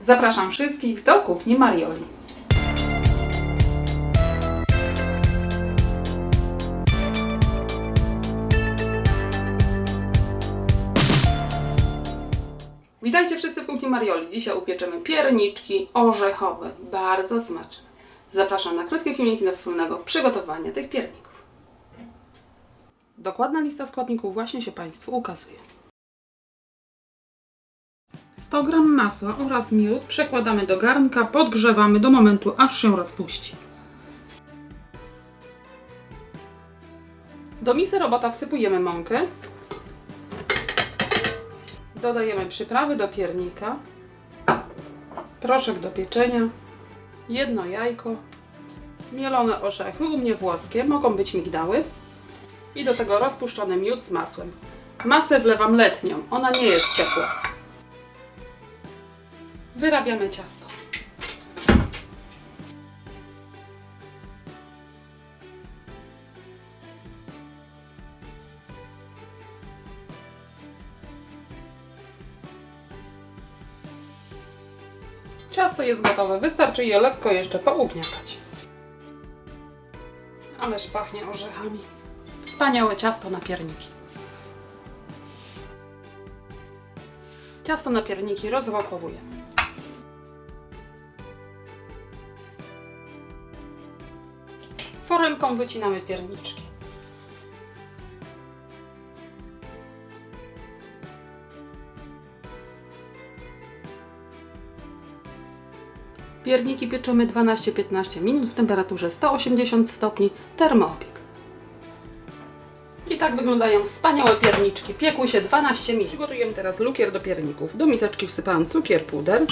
Zapraszam wszystkich do kuchni Marioli. Witajcie wszyscy w kuchni Marioli. Dzisiaj upieczemy pierniczki orzechowe, bardzo smaczne. Zapraszam na krótkie filmiki do wspólnego przygotowania tych pierników. Dokładna lista składników właśnie się Państwu ukazuje. 100 g masła oraz miód przekładamy do garnka, podgrzewamy do momentu, aż się rozpuści. Do misy robota wsypujemy mąkę. Dodajemy przyprawy do piernika, proszek do pieczenia, jedno jajko, mielone orzechy, u mnie włoskie, mogą być migdały i do tego rozpuszczony miód z masłem. Masę wlewam letnią, ona nie jest ciepła. Wyrabiamy ciasto. Ciasto jest gotowe, wystarczy je lekko jeszcze pougniatać. Ależ pachnie orzechami. Wspaniałe ciasto na pierniki. Ciasto na pierniki rozwałkowuję. Foremką wycinamy pierniczki. Pierniki pieczemy 12-15 minut w temperaturze 180 stopni termoobieg. I tak wyglądają wspaniałe pierniczki. Piekły się 12 minut. Przygotujemy teraz lukier do pierników. Do miseczki wsypałam cukier, puder.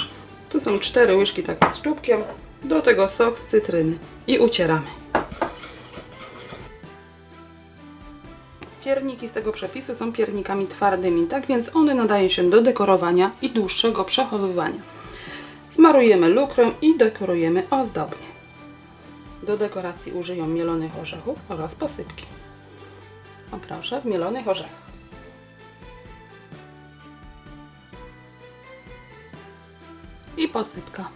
Tu są 4 łyżki takie z czubkiem. Do tego sok z cytryny. I ucieramy. Pierniki z tego przepisu są piernikami twardymi, tak więc one nadają się do dekorowania i dłuższego przechowywania. Smarujemy lukrem i dekorujemy ozdobnie. Do dekoracji użyję mielonych orzechów oraz posypki. O w mielonych orzechach. I posypka.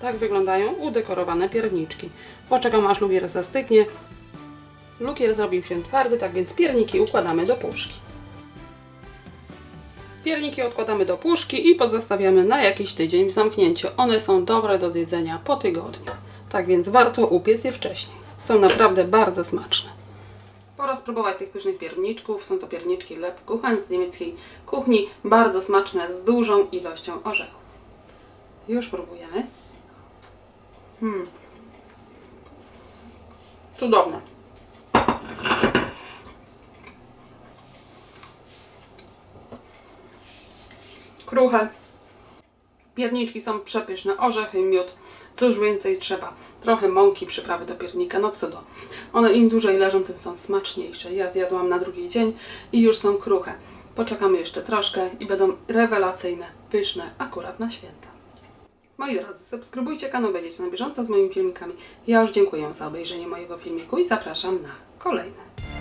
Tak wyglądają udekorowane pierniczki. Poczekam aż lukier zastygnie. Lukier zrobił się twardy, tak więc pierniki układamy do puszki. Pierniki odkładamy do puszki i pozostawiamy na jakiś tydzień w zamknięciu. One są dobre do zjedzenia po tygodniu. Tak więc warto upiec je wcześniej. Są naprawdę bardzo smaczne. Pora spróbować tych pysznych pierniczków. Są to pierniczki Lebkuchen z niemieckiej kuchni. Bardzo smaczne, z dużą ilością orzechów. Już próbujemy. Hmm. Cudowne. Kruche. Pierniczki są przepyszne, orzechy, miód, cóż więcej trzeba. Trochę mąki, przyprawy do piernika, no cudo. One im dłużej leżą, tym są smaczniejsze. Ja zjadłam na drugi dzień i już są kruche. Poczekamy jeszcze troszkę i będą rewelacyjne, pyszne, akurat na święta. Moi drodzy, subskrybujcie kanał, będziecie na bieżąco z moimi filmikami. Ja już dziękuję za obejrzenie mojego filmiku i zapraszam na kolejne.